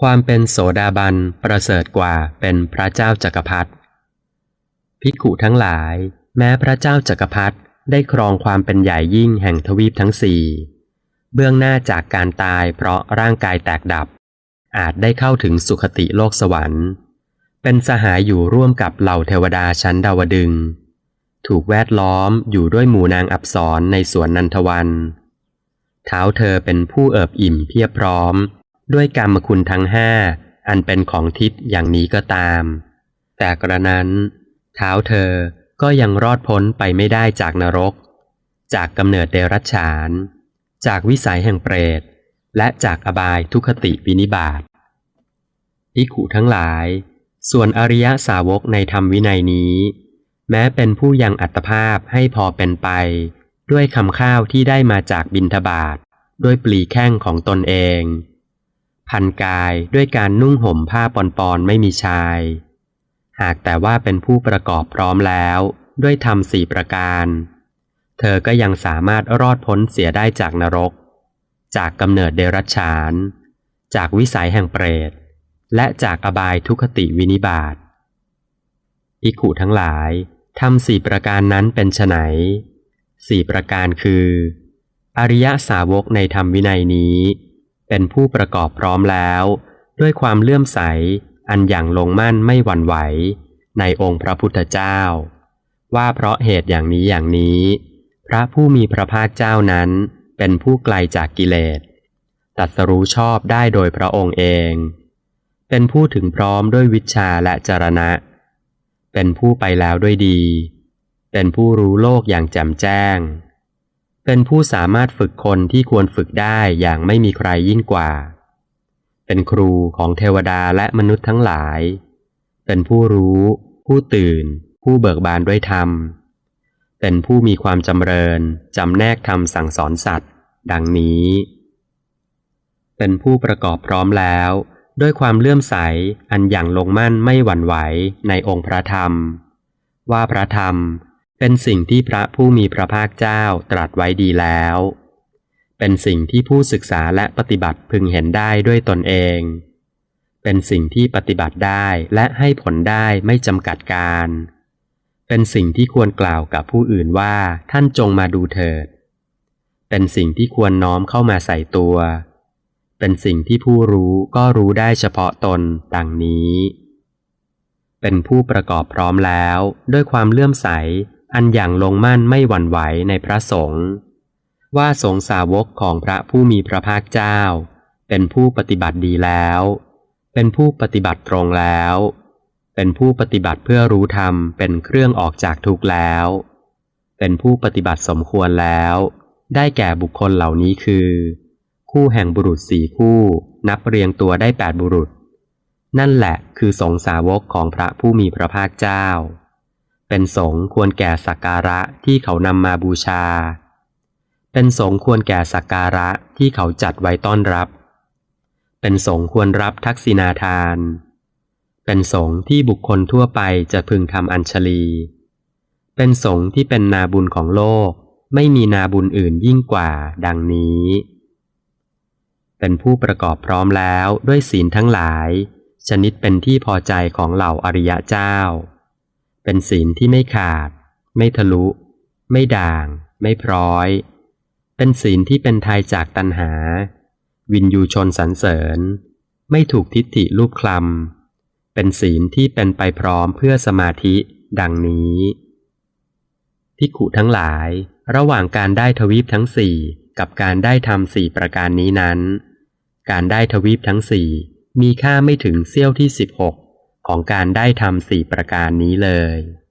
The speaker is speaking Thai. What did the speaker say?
ความเป็นโสดาบันประเสริฐกว่าเป็นพระเจ้าจักรพรรดิภิกขุทั้งหลาย แม้พระเจ้าจักรพรรดิได้ครองความเป็นใหญ่ยิ่งแห่งทวีปทั้งสี่เบื้องหน้าจากการตายเพราะร่างกายแตกดับ อาจได้เข้าถึงสุคติโลกสวรรค์ เป็นสหายอยู่ร่วมกับเหล่าเทวดาชั้นดาวดึง ถูกแวดล้อมอยู่ด้วยหมู่นางอับสรในสวนนันทวัน เท้าเธอเป็นผู้เอิบอิ่มเพียบพร้อม ด้วยกรรมคุณทั้งห้าอันเป็นของทิศอย่างนี้ก็ตาม แต่กระนั้น เท้าเธอก็ยังรอดพ้นไปไม่ได้จากนรก จากกำเนิดเดรัจฉาน จากวิสัยแห่งเปรต และจากอบายทุคติวินิบาตอิขุทั้งหลาย ส่วนอริยสาวกในธรรมวินัยนี้ แม้เป็นผู้ยังอัตภาพให้พอเป็นไป ด้วยคำข้าวที่ได้มาจากบินทบาทด้วยปลีแข้งของตนเอง พันกายด้วยการนุ่งห่มผ้าปอนปอนไม่มีชาย หากแต่ว่าเป็นผู้ประกอบพร้อมแล้ว ด้วยธรรมสี่ประการ เธอก็ยังสามารถรอดพ้นเสียได้จากนรก จากกำเนิดเดรัจฉาน จากวิสัยแห่งเปรต และจากอบายทุคติวินิบาตอิขุทั้งหลายทำสี่ประการนั้นเป็นไฉนสี่ประการคือ อริยสาวกในธรรมวินัยนี้ เป็นผู้ประกอบพร้อมแล้ว ด้วยความเลื่อมใส อันอย่างลงมั่นไม่หวั่นไหว ในองค์พระพุทธเจ้า ว่าเพราะเหตุอย่างนี้อย่างนี้ พระผู้มีพระภาคเจ้านั้น เป็นผู้ไกลจากกิเลสตรัสรู้ชอบได้โดยพระองค์เอง เป็นผู้ถึงพร้อมด้วยวิชาและจรณะ เป็นผู้ไปแล้วด้วยดี เป็นผู้รู้โลกอย่างแจ่มแจ้ง เป็นผู้สามารถฝึกคนที่ควรฝึกได้อย่างไม่มีใครยิ่งกว่า เป็นครูของเทวดาและมนุษย์ทั้งหลาย เป็นผู้รู้ ผู้ตื่น ผู้เบิกบานด้วยธรรม เป็นผู้มีความจำเริญ จำแนกธรรมสั่งสอนสัตว์ ดังนี้ เป็นผู้ประกอบพร้อมแล้ว ด้วยความเลื่อมใสอันอย่างลงมั่นไม่หวั่นไหวในองค์พระธรรม ว่าพระธรรม เป็นสิ่งที่พระผู้มีพระภาคเจ้าตรัสไว้ดีแล้ว เป็นสิ่งที่ผู้ศึกษาและปฏิบัติพึงเห็นได้ด้วยตนเอง เป็นสิ่งที่ปฏิบัติได้และให้ผลได้ไม่จำกัดการ เป็นสิ่งที่ควรกล่าวกับผู้อื่นว่าท่านจงมาดูเถิด เป็นสิ่งที่ควรน้อมเข้ามาใส่ตัว เป็นสิ่งที่ผู้รู้ก็รู้ได้เฉพาะตนดังนี้ เป็นผู้ประกอบพร้อมแล้ว ด้วยความเลื่อมใส อันอย่างลงมั่นไม่หวั่นไหวในพระสงฆ์ว่าสงสาวกของพระผู้มีพระภาคเจ้า เป็นผู้ปฏิบัติดีแล้ว เป็นผู้ปฏิบัติตรงแล้ว เป็นผู้ปฏิบัติเพื่อรู้ธรรมเป็นเครื่องออกจากทุกข์แล้ว เป็นผู้ปฏิบัติสมควรแล้ว ได้แก่บุคคลเหล่านี้คือ คู่แห่งบุรุษสี่คู่นับเรียงตัวได้แปดบุรุษ นั่นแหละคือสงสาวกของพระผู้มีพระภาคเจ้า เป็นสงฆ์ควรแก่สักการะที่เขานำมาบูชา เป็นสงฆ์ควรแก่สักการะที่เขาจัดไว้ต้อนรับ เป็นสงฆ์ควรรับทักษิณาทาน เป็นสงฆ์ที่บุคคลทั่วไปจะพึงทำอัญชลี เป็นสงฆ์ที่เป็นนาบุญของโลกไม่มีนาบุญอื่นยิ่งกว่าดังนี้ เป็นผู้ประกอบพร้อมแล้วด้วยศีลทั้งหลาย ชนิดเป็นที่พอใจของเหล่าอริยะเจ้า เป็นศีลที่ไม่ขาด ไม่ทะลุ ไม่ด่าง ไม่พร้อย เป็นศีลที่เป็นไทยจากตัณหา วินยูชนสรรเสริญ ไม่ถูกทิฏฐิรูปคลำเป็นศีลที่เป็นไปพร้อมเพื่อสมาธิดังนี้พิกขุทั้งหลาย ระหว่างการได้ทวีปทั้งสี่กับการได้ทำสี่ประการนี้นั้น การได้ทวีปทั้งสี่มีค่าไม่ถึงเสี้ยวที่สิบหก ของการได้ทำสี่ประการนี้เลย